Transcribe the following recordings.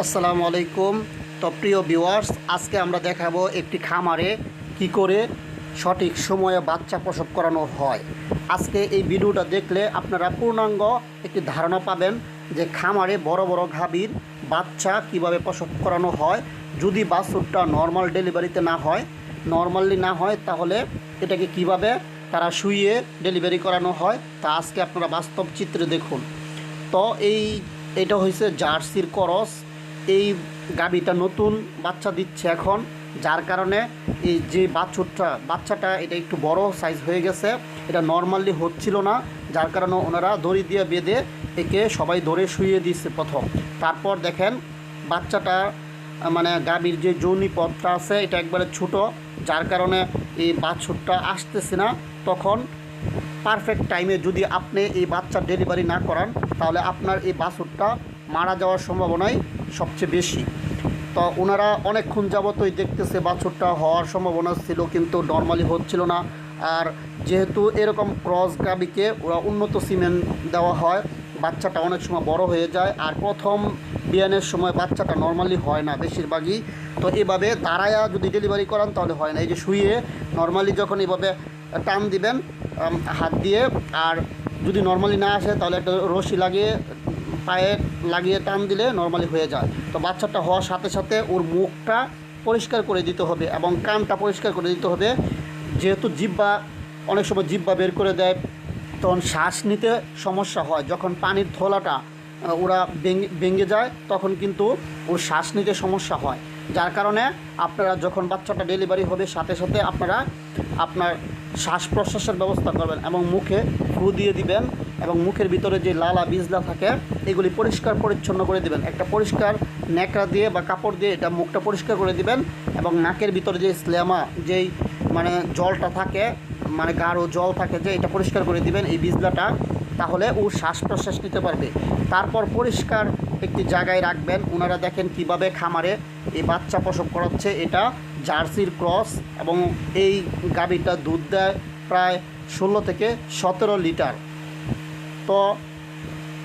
আসসালামু আলাইকুম। তো প্রিয় ভিউয়ার্স আজকে আমরা দেখাবো একটি খামারে কি করে সঠিক সময়ে বাচ্চা প্রসব করানো হয়। আজকে এই ভিডিওটা দেখলে আপনারা পূর্ণাঙ্গ একটি ধারণা পাবেন যে খামারে বড় বড় গাভীর বাচ্চা কীভাবে প্রসব করানো হয়। যদি বাছুরটা নর্মাল ডেলিভারিতে না হয় নর্মালি না হয়, তাহলে এটাকে কীভাবে তারা শুয়ে ডেলিভারি করানো হয়, তা আজকে আপনারা বাস্তব চিত্রে দেখুন। তো এই, এটা হয়েছে জার্সির করস। এই গাবিটা নতুন বাচ্চা দিচ্ছে এখন, যার কারণে এই যে বাছুরটা, বাচ্চাটা এটা একটু বড় সাইজ হয়ে গেছে, এটা নর্মালি হচ্ছিল না, যার কারণে ওনারা দড়ি দিয়ে বেঁধে একে সবাই ধরে শুয়ে দিচ্ছে প্রথম। তারপর দেখেন বাচ্চাটা মানে গাভীর যে যৌনি পথটা আছে, এটা একবারে ছোট, যার কারণে এই বাছুরটা আসতেছে না। তখন পারফেক্ট টাইমে যদি আপনি এই বাচ্চা ডেলিভারি না করান, তাহলে আপনার এই বাছুরটা মারা যাওয়ার সম্ভাবনাই সবচেয়ে বেশি। তো ওনারা অনেকক্ষণ যাবতই দেখতেছে বাছুরটা হওয়ার সম্ভাবনা ছিল, কিন্তু নর্মালি হচ্ছিল না। আর যেহেতু এরকম ক্রস গাবিকে ওরা উন্নত সিমেন্ট দেওয়া হয়, বাচ্চাটা অনেক সময় বড় হয়ে যায়, আর প্রথম বিয়ানের সময় বাচ্চাটা নর্মালি হয় না বেশিরভাগই। তো এভাবে দাঁড়ায়া যদি ডেলিভারি করান তাহলে হয় না। এই যে শুয়ে নর্মালি যখন এভাবে টান দিবেন হাত দিয়ে, আর যদি নর্মালি না আসে তাহলে একটা রশি লাগিয়ে পায়ে লাগিয়ে টান দিলে নর্মালি হয়ে যায়। তো বাচ্চাটা হওয়ার সাথে সাথে ওর মুখটা পরিষ্কার করে দিতে হবে এবং কানটা পরিষ্কার করে দিতে হবে। যেহেতু জিব্বা অনেক সময় জিব্বা বের করে দেয়, তখন শ্বাস নিতে সমস্যা হয়। যখন পানির থলাটা ওরা ভেঙে ভেঙে যায়, তখন কিন্তু ওর শ্বাস নিতে সমস্যা হয়। যার কারণে আপনারা যখন বাচ্চাটা ডেলিভারি হবে, সাথে সাথে আপনারা আপনার শ্বাস প্রশ্বাসের ব্যবস্থা করবেন এবং মুখে ফু দিয়ে দিবেন এবং মুখের ভিতরে যে লালা বিজলা থাকে, এগুলি পরিষ্কার পরিচ্ছন্ন করে দিবেন। একটা পরিষ্কার ন্যাকড়া দিয়ে বা কাপড় দিয়ে এটা মুখটা পরিষ্কার করে দিবেন এবং নাকের ভিতরে যে স্ল্যামা যেই মানে জলটা থাকে মানে গাঢ় জল থাকে, যে এটা পরিষ্কার করে দিবেন এই বিজলাটা তাহলে ও শ্বাস প্রশ্বাস নিতে পারবে। তারপর পরিষ্কার একটি জায়গায় রাখবেন। ওনারা দেখেন কীভাবে খামারে এই বাচ্চা প্রসব করাচ্ছে। এটা জার্সির ক্রস এবং এই গাভীটা দুধ দেয় প্রায় ষোলো থেকে সতেরো লিটার। তো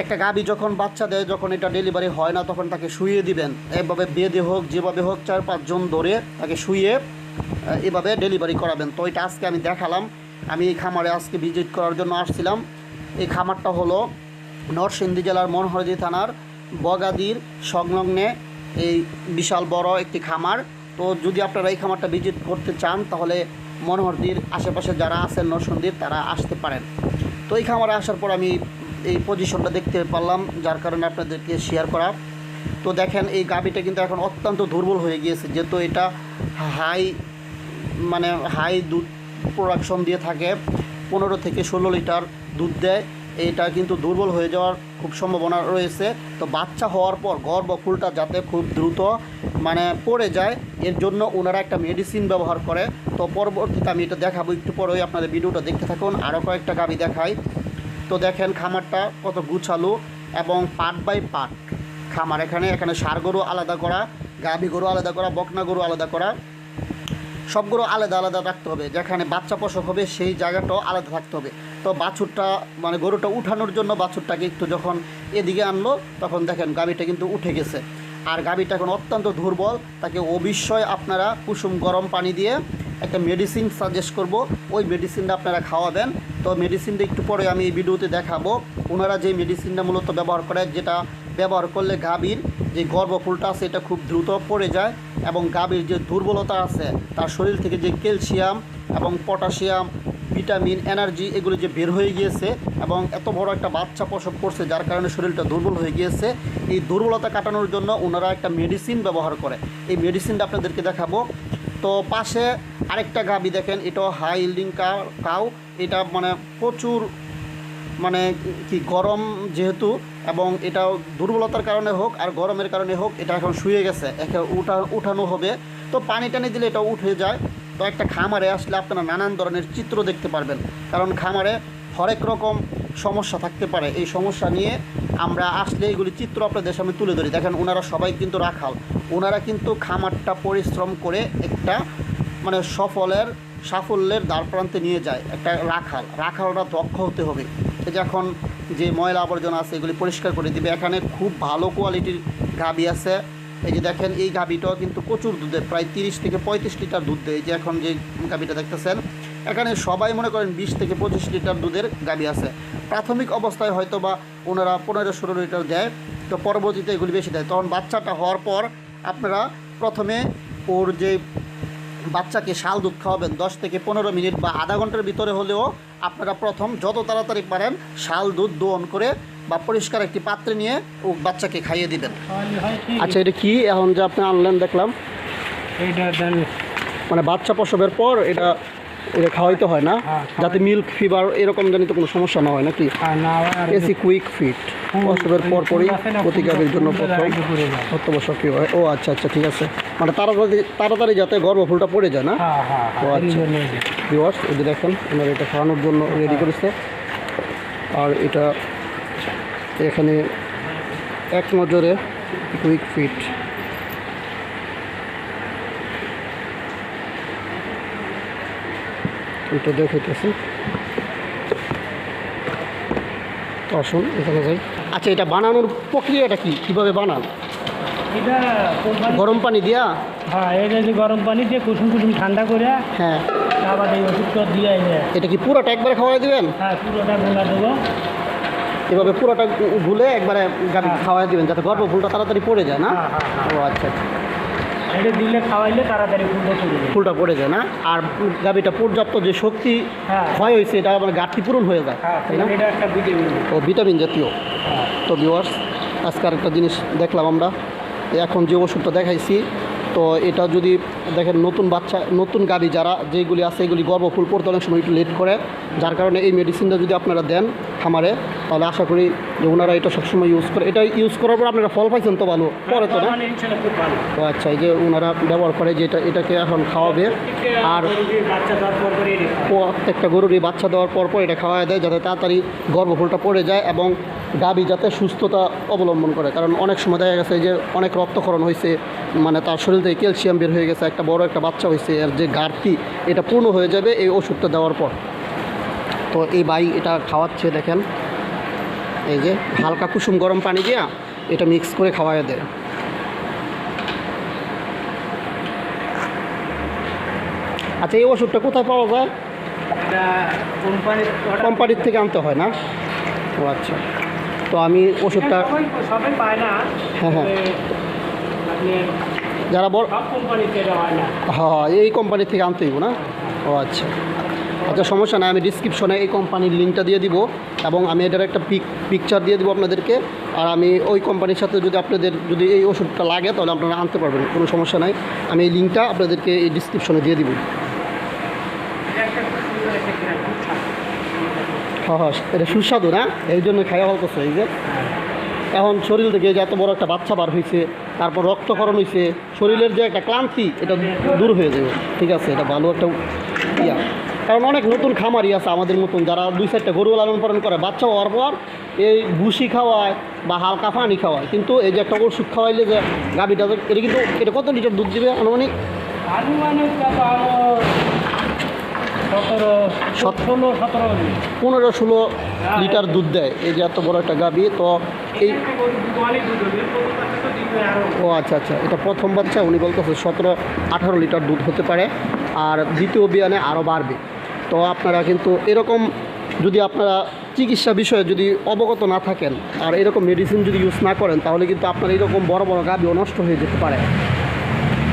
একটা গাভী যখন বাচ্চা দেয়, যখন এটা ডেলিভারি হয় না, তখন তাকে শুয়ে দিবেন। এভাবে বেঁধে হোক, যেভাবে হোক, চার পাঁচজন ধরে তাকে শুয়ে এভাবে ডেলিভারি করাবেন। তো এটা আজকে আমি দেখালাম। আমি এই খামারে আজকে ভিজিট করার জন্য আসছিলাম। এই খামারটা হলো নরসিংদী জেলার মনোহরদি থানার বগাদির সংলগ্নে এই বিশাল বড় একটি খামার। তো যদি আপনারা এই খামারটা ভিজিট করতে চান, তাহলে মনোহরদির আশেপাশে যারা আছেন নরসিংদীর, তারা আসতে পারেন। তো এই খামারে আসার পর আমি এই পজিশনটা দেখতে পারলাম, যার কারণে আপনাদেরকে শেয়ার করা তো দেখেন, এই গাবিটা কিন্তু এখন অত্যন্ত দুর্বল হয়ে গিয়েছে, যেহেতু এটা হাই মানে হাই দুধ প্রোডাকশন দিয়ে থাকে, পনেরো থেকে ষোলো লিটার দুধ দেয়। এটা কিন্তু দুর্বল হয়ে যাওয়ার খুব সম্ভাবনা রয়েছে। তো বাচ্চা হওয়ার পর গর্ভ ফুলটা যাতে খুব দ্রুত মানে পড়ে যায়, এর জন্য ওনারা একটা মেডিসিন ব্যবহার করে। তো পরবর্তীতে আমি এটা দেখাবো একটু পরেই, আপনাদের ভিডিওটা দেখতে থাকুন, আরও কয়েকটা গাবি দেখাই। তো দেখেন খামারটা কত গুছালো এবং পার্ট বাই পার্ট খামার এখানে এখানে সার গরু আলাদা করা গাভী গরু আলাদা করা, বকনা গরু আলাদা করা। সবগুলো আলাদা আলাদা রাখতে হবে। যেখানে বাচ্চা পোষক হবে, সেই জায়গাটাও আলাদা থাকতে হবে। তো বাছুরটা মানে গরুটা উঠানোর জন্য বাছুরটাকে একটু যখন এদিকে আনলো, তখন দেখেন গাভীটা কিন্তু উঠে গেছে। আর গাভীটা এখন অত্যন্ত দুর্বল, তাকে অবশ্যই আপনারা কুসুম গরম পানি দিয়ে একটা মেডিসিন সাজেস্ট করব। ওই মেডিসিনটা আপনারা খাওয়াবেন তো মেডিসিনটা একটু পরে আমি এই ভিডিওতে দেখাবো। ওনারা যে মেডিসিনটা মূলত ব্যবহার করে, যেটা ব্যবহার করলে গাভীর যে গর্ভফুলটা আছে, এটা খুব দ্রুত পড়ে যায় এবং গাভীর যে দুর্বলতা আছে, তার শরীর থেকে যে ক্যালসিয়াম এবং পটাশিয়াম, ভিটামিন, এনার্জি এগুলো যে বের হয়ে গিয়েছে এবং এত বড় একটা বাচ্চা প্রসব করছে, যার কারণে শরীরটা দুর্বল হয়ে গিয়েছে, এই দুর্বলতা কাটানোর জন্য ওনারা একটা মেডিসিন ব্যবহার করে। এই মেডিসিনটা আপনাদেরকে দেখাবো। তো পাশে আরেকটা গাভী দেখেন, এটাও হাই ইল্ডিং কাউ এটা মানে প্রচুর মানে কি গরম যেহেতু এবং এটা দুর্বলতার কারণে হোক আর গরমের কারণে হোক, এটা এখন শুয়ে গেছে, একে উঠা, উঠানো হবে। তো পানি টানি দিলে এটা উঠে যায়। তো একটা খামারে আসলে আপনারা নানান ধরনের চিত্র দেখতে পারবেন। কারণ খামারে হরেক রকম সমস্যা থাকতে পারে। এই সমস্যা নিয়ে আমরা আসলে এগুলি চিত্র আপনাদের সামনে তুলে ধরি। দেখেন, ওনারা সবাই কিন্তু রাখাল। ওনারা কিন্তু খামারটা পরিশ্রম করে একটা মানে সফলের, সাফল্যের দ্বার প্রান্তে নিয়ে যায়, একটা রাখাল। রাখালরা দক্ষ হতে হবে। এখন যে ময়লা আবর্জনা আছে, এগুলি পরিষ্কার করে দিবে। এখানে খুব ভালো কোয়ালিটির গাবি আছে। এই যে দেখেন, এই গাবিটাও কিন্তু প্রচুর দুধের, প্রায় তিরিশ থেকে পঁয়ত্রিশ লিটার দুধ দেয়। এই যে এখন যে গাবিটা দেখতেছেন এখানে সবাই মনে করেন বিশ থেকে পঁচিশ লিটার দুধের গাবি আছে। প্রাথমিক অবস্থায় হয়তো বা ওনারা পনেরো ষোলো লিটার দেয় তো পরবর্তীতে এগুলি বেশি দেয়। তখন বাচ্চাটা হওয়ার পর আপনারা প্রথমে ওর যে বাচ্চাকে শাল দুধ খাওয়াবেন দশ থেকে পনেরো মিনিট বা আধা ঘণ্টার ভিতরে হলেও আপনারা প্রথম যত তাড়াতাড়ি পারেন শাল দুধ দোহন করে বা পরিষ্কার একটি পাত্রে নিয়ে ও বাচ্চাকে খাইয়ে দিবেন। আচ্ছা এটা কি? এখন যে আপনি আনলেন দেখলাম। দেন। মানে বাচ্চা প্রসবের পর এটা এটা খাওয়াইতে হয় না? হ্যাঁ, যাতে মিল্ক ফিভার এরকম জানিতে কোনো সমস্যা না হয় নাকি? এসি কুইক ফিট প্রসবের পর পরই ফুল আছে না, প্রতিকারের জন্য কি হয়। ও আচ্ছা আচ্ছা ঠিক আছে। মানে তাড়াতাড়ি তাড়াতাড়ি যাতে গর্ভফুলটা পড়ে যায় না? হ্যাঁ হ্যাঁ ও আচ্ছা। ভিওয়ার্স এই দেখেন ওনারা এটা খাওয়ানোর জন্য রেডি করেছে। আর এটা এখানে এক নজরে কুইক ফিট এটা দেখাইতেছি তো আসুন এখানে যাই। আচ্ছা এটা বানানোর প্রক্রিয়াটা কি? কীভাবে বানান? এটা গরম পানি দিয়া? হ্যাঁ এটা যে গরম পানি দিয়ে কুসুম কুসুম ঠান্ডা করে হ্যাঁ। আবার এই ওষুধটা দিয়ে এটা কি পুরোটা একবারে খাওয়াই দিবেন? হ্যাঁ পুরোটা গোলা দেবো। এভাবে পুরোটা গুলে একবারে গাড়ি খাওয়াই দিবেন যাতে গর্ভফুলটা তাড়াতাড়ি পড়ে যায় না? হ্যাঁ হ্যাঁ হ্যাঁ। ও আচ্ছা আচ্ছা। এটা দিলে খাওয়াইলে তাড়াতাড়ি ফুলটা চলে যাবে ফুলটা পড়ে যায় না? আর গাবিটা পর্যাপ্ত যে শক্তি হ্যাঁ। ক্ষয় হয়েছে এটা মানে গাঠটি পূরণ হয়ে যায় হ্যাঁ তাই না? এটা একটা ভিটামিন ও ভিটামিন জাতীয়। তো ভিওয়ার্স আজকে আরেকটা জিনিস দেখলাম আমরা। এখন যে ওষুধটা দেখাইছি তো এটা যদি দেখেন নতুন বাচ্চা নতুন গাবি যারা যেগুলি আছে এগুলি গর্ভফুল পড়তে অনেক সময় একটু লেট করে। যার কারণে এই মেডিসিনটা যদি আপনারা দেন খামারে তাহলে আশা করি যে ওনারা এটা সবসময় ইউজ করে এটা ইউজ করার পর আপনারা ফল পাইছেন তো ভালো? পরে তো না? তো আচ্ছা এই যে ওনারা ব্যবহার করে যে এটা এটাকে এখন খাওয়াবে। আর। প্রত্যেকটা গরুরই বাচ্চা দেওয়ার পর পর এটা খাওয়া দেয় যাতে তাড়াতাড়ি গর্ভফুলটা পড়ে যায় এবং গাবি যাতে সুস্থতা অবলম্বন করে। কারণ অনেক সময় দেখা গেছে যে অনেক রক্তক্ষরণ হয়েছে মানে তার শরীর থেকে ক্যালসিয়াম বের হয়ে গেছে একটা বড় একটা বাচ্চা হয়েছে আর যে ঘাটতি এটা পূর্ণ হয়ে যাবে এই ওষুধটা দেওয়ার পর। তো এই ভাই এটা খাওয়াচ্ছে দেখেন। এই যে হালকা কুসুম গরম পানি দিয়া এটা মিক্স করে খাওয়ায় দেয় আচ্ছা এই ওষুধটা কোথায় পাওয়া যায়? কোম্পানির থেকে আনতে হয় না? ও আচ্ছা। তো আমি ওষুধটা সবাই- সবাই পায় না। হ্যাঁ, হ্যাঁ। যারা বড় হয় হ্যাঁ এই কোম্পানির থেকে আনতে হইব না? ও আচ্ছা। আচ্ছা সমস্যা নাই, আমি ডিসক্রিপশনে এই কোম্পানির লিঙ্কটা দিয়ে দিব এবং আমি এটার একটা পিক পিকচার দিয়ে দিব আপনাদেরকে। আর আমি ওই কোম্পানির সাথে যদি আপনাদের, যদি এই ওষুধটা লাগে, তাহলে আপনারা আনতে পারবেন, কোনো সমস্যা নাই। আমি এই লিঙ্কটা আপনাদেরকে এই ডিসক্রিপশনে দিয়ে দিব। হ্যাঁ হ্যাঁ এটা সুস্বাদু না? এই জন্য খাওয়া হল করছে, এই যে। এখন শরীর থেকে যে এত বড় একটা বাচ্চা বার হয়েছে তারপর রক্তকরণ হয়েছে শরীরের যে একটা ক্লান্তি, এটা দূর হয়ে যাবে। ঠিক আছে, এটা ভালো একটা ইয়া। কারণ অনেক নতুন খামারি আছে আমাদের মতন। যারা দুই চারটা গরু লালন পালন করে বাচ্চা হওয়ার পর এই ভুসি খাওয়ায় বা হালকা পানি খাওয়ায়। কিন্তু এই যে একটা ওষুধ খাওয়াইলে যে গাভিটা এটা কিন্তু এটা কত লিটার দুধ দিবে আনুমানিক? পনেরো ষোলো লিটার দুধ দেয়। এই যে এত বড় একটা গাভি তো এই ও আচ্ছা আচ্ছা। এটা প্রথম বাচ্চা উনি বলতেছে সতেরো আঠারো লিটার দুধ হতে পারে। আর দ্বিতীয় বিয়ানে আরও বাড়বে। তো আপনারা কিন্তু এরকম যদি আপনারা চিকিৎসা বিষয়ে যদি অবগত না থাকেন আর এরকম মেডিসিন যদি ইউজ না করেন তাহলে কিন্তু আপনার এরকম বড় বড় গাভিও নষ্ট হয়ে যেতে পারে।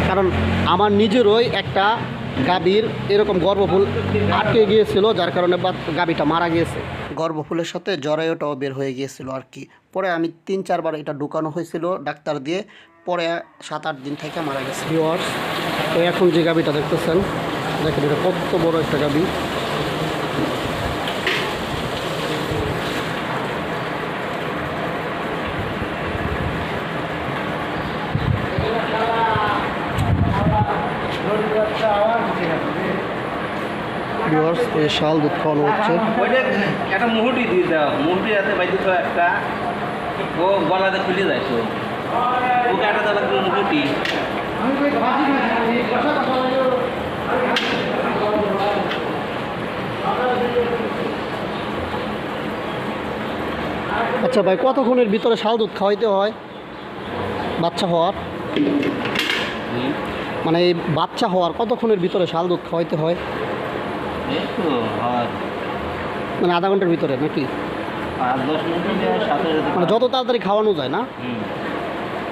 কারণ আমার নিজেরই একটা গাভীর এরকম গর্ভফুল আটকে গিয়েছিল যার কারণে গাভীটা মারা গিয়েছে। গর্ভফুলের সাথে জরায়ুটাও বের হয়ে গিয়েছিল আর কি। পরে আমি তিন চারবার এটা ঢুকানো হয়েছিল ডাক্তার দিয়ে পরে সাত আট দিন থেকে মারা গেছে। তো এখন যে গাভীটা দেখতেছেন দেখেন এটা কত বড় একটা গাভী ভিওয়ার্স এই শাল দুধ খাওয়ানো হচ্ছে। একটা মুহুটি দিয়ে দাও। মুহুটি হাতে বাইতে তো একটা। ও গলাতে খুলে যায় তো। ওকে একটা মুহুটি আচ্ছা ভাই কতক্ষণের ভিতরে শাল দুধ খাওয়াইতে হয়? বাচ্চা হওয়ার? মানে এই বাচ্চা হওয়ার কতক্ষণের ভিতরে শাল দুধ খাওয়াইতে হয়? মানে আধা ঘণ্টার ভিতরে নাকি? মানে যত তাড়াতাড়ি খাওয়ানো যায় না?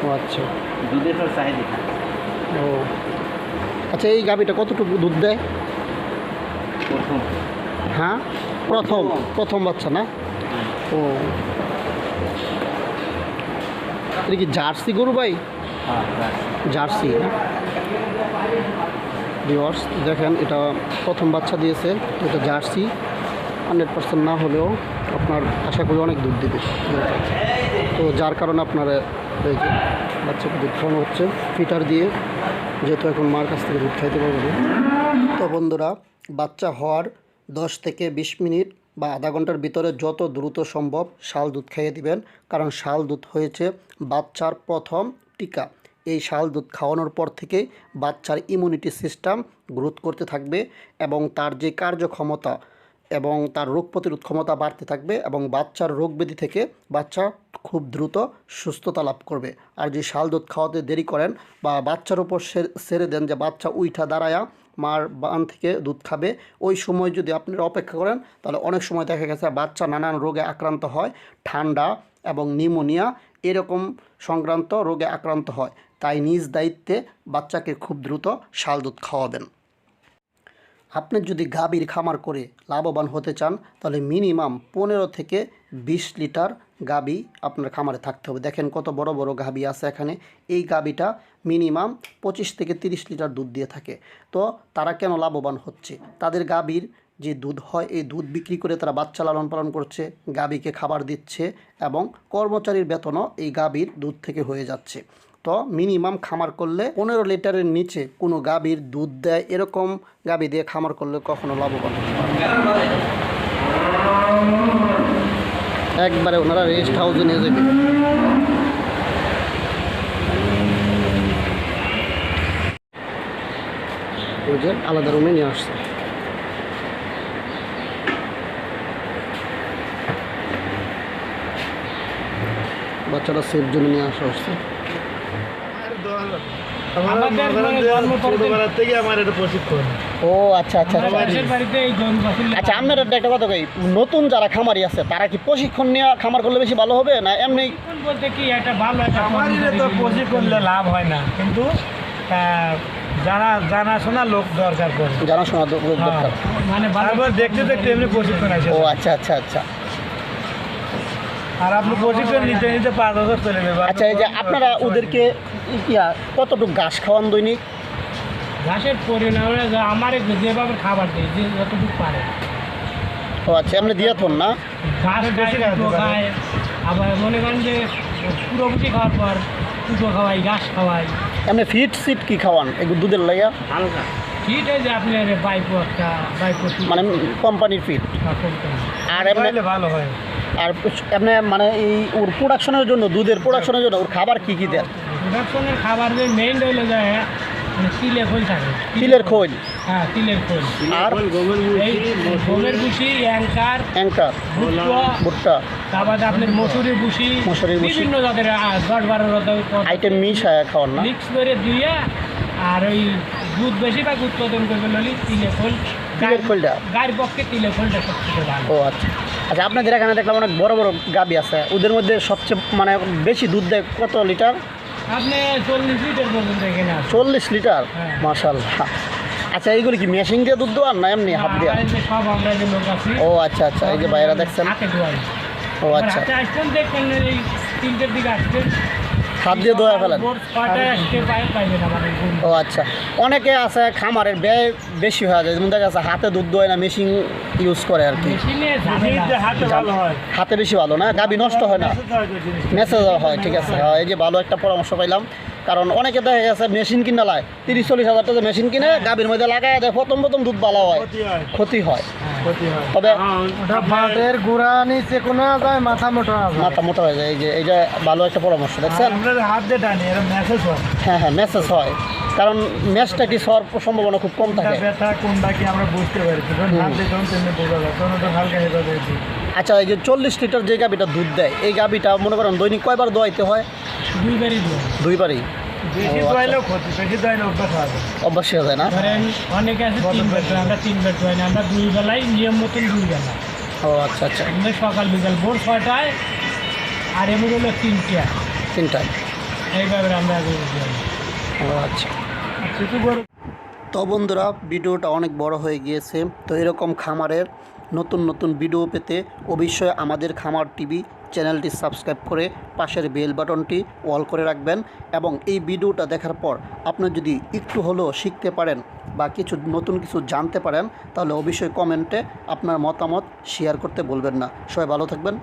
ও আচ্ছা। দুধের চাহিদা ও। আচ্ছা এই গাভিটা কতটুকু দুধ দেয়? হ্যাঁ? প্রথম প্রথম বাচ্চা না? ও। এটা কি জার্সি গরু ভাই? হ্যাঁ জার্সি। ভিওয়ার্স দেখেন এটা প্রথম বাচ্চা দিয়েছে এটা জার্সি। হান্ড্রেড পার্সেন্ট না হলেও আপনার আশা করি অনেক দুধ দিবে। তো যার কারণে আপনার এই যে বাচ্চাকে দুধ খাওয়ানো হচ্ছে ফিটার দিয়ে যেহেতু এখন মার কাছ থেকে দুধ খাইতে পারবে। তো বন্ধুরা বাচ্চা হওয়ার দশ থেকে বিশ মিনিট বা আধা ঘণ্টার ভিতরে যত দ্রুত সম্ভব শাল দুধ খাইয়ে দিবেন, কারণ শাল দুধ হয়েছে বাচ্চার প্রথম টিকা। এই শাল দুধ খাওয়ানোর পর থেকে বাচ্চার ইমিউনিটি সিস্টেম গ্রোথ করতে থাকবে এবং তার যে কার্যক্ষমতা এবং তার রোগ প্রতিরোধ ক্ষমতা বাড়তে থাকবে এবং বাচ্চার রোগ ব্যাধি থেকে বাচ্চা খুব দ্রুত সুস্থতা লাভ করবে। আর যে শাল দুধ খাওয়াতে দেরি করেন বা বাচ্চার উপর সে- ছেড়ে দেন যে বাচ্চা উইঠা দাঁড়ায়া মার বান থেকে দুধ খাবে। ওই সময় যদি আপনারা অপেক্ষা করেন, তাহলে অনেক সময় দেখা গেছে বাচ্চা নানান রোগে আক্রান্ত হয়, ঠান্ডা এবং নিউমোনিয়া এরকম সংক্রান্ত রোগে আক্রান্ত হয়। তাই নিজ দায়িত্বে বাচ্চাকে খুব দ্রুত শাল দুধ খাওয়াবেন। আপনি যদি গাভীর খামার করে লাভবান হতে চান, তাহলে মিনিমাম পনেরো থেকে বিশ লিটার গাবি আপনার খামারে থাকতে হবে। দেখেন কত বড় বড় গাবি আছে এখানে। এই গাবিটা মিনিমাম পঁচিশ থেকে তিরিশ লিটার দুধ দিয়ে থাকে। তো তারা কেন লাভবান হচ্ছে? তাদের গাভীর যে দুধ হয়, এই দুধ বিক্রি করে তারা বাচ্চা লালন পালন করছে গাভীকে খাবার দিচ্ছে এবং কর্মচারীর বেতনও এই গাভীর দুধ থেকে হয়ে যাচ্ছে। তো মিনিমাম খামার করলে পনেরো লিটারের নিচে কোনো গাভীর দুধ দেয়, এরকম গাভী দিয়ে খামার করলে কখনো লাভবান না। একবারে ওনারা রেস্ট হাউসে নিয়ে যাবে। আলাদা রুমে নিয়ে আসছে। বাচ্চাটা সেফ জন্য নিয়ে আসা হচ্ছে। আমাদের মানে ছোটবেলা থেকে আমার এটা প্রশিক্ষণ। ও আচ্ছা আচ্ছা আচ্ছা। আচ্ছা আপনার একটা কথা কই নতুন যারা খামারি আছে তারা কি প্রশিক্ষণ নিয়ে খামার করলে বেশি ভালো হবে না এমনি? বলতে কি একটা ভালো একটা তো প্রশিক্ষণ করলে লাভ হয় না। কিন্তু জানা জানাশোনা লোক দরকার করে। জানাশোনা লোক দরকার। মানে তারপর দেখতে দেখতে এমনি প্রশিক্ষণ আছে ও আচ্ছা আচ্ছা আচ্ছা। আর আপনি প্রশিক্ষণ নিতে নিতে পাঁচ বছর চলে যাবে আচ্ছা এই যে আপনারা ওদেরকে ইয়া কতটুকু ঘাস খাওয়ান দৈনিক? ঘাসের পরিণাম আমার যেভাবে খাবার দিই যে যতটুকু পারে। ও আচ্ছা এমনি দিয়ে থন না? ঘাস বেশি খায় আবার মনে করেন যে পুরো বুঝি খাওয়ার পর কুটো খাওয়াই ঘাস খাওয়াই। এমনি ফিট সিট কি খাওয়ান? এগুলো দুধের লাইয়া? হালকা। ঠিক আছে আপনার বাইপো একটা বাইপো মানে কোম্পানির ফিট? আর এমনি ভালো হয়। আর এমনি মানে এই ওর প্রোডাকশনের জন্য দুধের প্রোডাকশনের জন্য ওর খাবার কি কি দেন? প্রোডাকশনের খাবার যে মেইন রইলে যায় মানে তিলে খোল থাকে। তিলের খোল। হ্যাঁ তিলের খোল। আর এই গমের ভুসি অ্যাঙ্কার অ্যাঙ্কার ভুট্টা ভুট্টা। তারপর আপনার মসুরি ভুসি মসুরির ভুসি। বিভিন্ন জাতের দশ বারো আইটেম মিশ হয় খাওয়ান না। মিক্স করে দিয়ে আর ওই দুধ বেশিরভাগ উৎপাদন করবে হলে তিলে খোল। তিলের খোলটা? গায়ের পক্ষে তিলে খোলটা সবথেকে ভালো। ও আচ্ছা। আচ্ছা আপনাদের এখানে দেখলাম অনেক বড় বড় গাবি আছে। ওদের মধ্যে সবচেয়ে মানে বেশি দুধ দেয় কত লিটার? চল্লিশ লিটার হ্যাঁ। মাশাল্লাহ আচ্ছা এইগুলো কি মেশিন দিয়ে দুধ দেওয়ার না এমনি হাত দেওয়া সব আমরা যে লোক আছি। ও আচ্ছা আচ্ছা এই যে বাইরে দেখছেন। ও আচ্ছা। হাতে দেখবেন তিনটের দিকে আসতেন হাত দিয়ে ধোয়া ফেলেন। ও আচ্ছা। অনেকে আছে খামারের ব্যয় বেশি হয়ে যায় যেমন দেখা যাচ্ছে হাতে দুধ দোয় না মেশিন ইউজ করে আর কি। হাতে ভালো হয়। হাতে বেশি ভালো না গাবি নষ্ট হয় না। হয়। মেসেজ হয় ঠিক আছে। হ্যাঁ, এই যে ভালো একটা পরামর্শ পাইলাম। কারণ অনেকে দেখা গেছে মেশিন কিনা লায় তিরিশ চল্লিশ হাজার টাকা মেশিন কিনে গাভীর মধ্যে লাগায় দেয় প্রথম প্রথম দুধ ভালো হয়। ক্ষতি হয়। ক্ষতি হয়। হয় তবে ওটা বাটের নিচে কোনো যায় মাথা মোটা মাথা মোটা হয়ে যায় এই যে এই যে ভালো একটা পরামর্শ দেখছেন? হাত দিয়ে টানি মেসেজ হয়। হ্যাঁ হ্যাঁ মেসেজ হয়। কারণ ম্যাচটা কি হওয়ার সম্ভাবনা খুব কম থাকে। ব্যথা কোনটা কি আমরা বুঝতে পারি হাত দিয়ে যখন বোঝা যায় তখন হালকা হেঁটে দিয়েছি আচ্ছা এই যে চল্লিশ লিটার যে গাবিটা দুধ দেয় এই গাবিটা মনে করেন দৈনিক কয়বার দোয়াইতে হয়? দুইবারই দুইবারই? আচ্ছা। অভ্যাস হয়ে যায় না? অনেকে আছে তিন বেড আমরা তিন বেড দোয়াই না আমরা দুই বেলায় নিয়ম মতন দুই বেলা ও আচ্ছা আচ্ছা। সকাল বিকাল ভোর ছয়টায় আর এমন হলো তিনটা। তিনটায় এইভাবে আমরা ও আচ্ছা। তো বন্ধুরা ভিডিওটা অনেক বড় হয়ে গিয়েছে। তো এরকম খামারের নতুন নতুন ভিডিও পেতে অবশ্যই আমাদের খামার টিভি চ্যানেলটি সাবস্ক্রাইব করে পাশের বেল বাটনটি অল করে রাখবেন এবং এই ভিডিওটা দেখার পর আপনি যদি একটু হলেও শিখতে পারেন বা কিছু নতুন কিছু জানতে পারেন, তাহলে অবশ্যই কমেন্টে আপনার মতামত শেয়ার করতে বলবেন না। সবাই ভালো থাকবেন।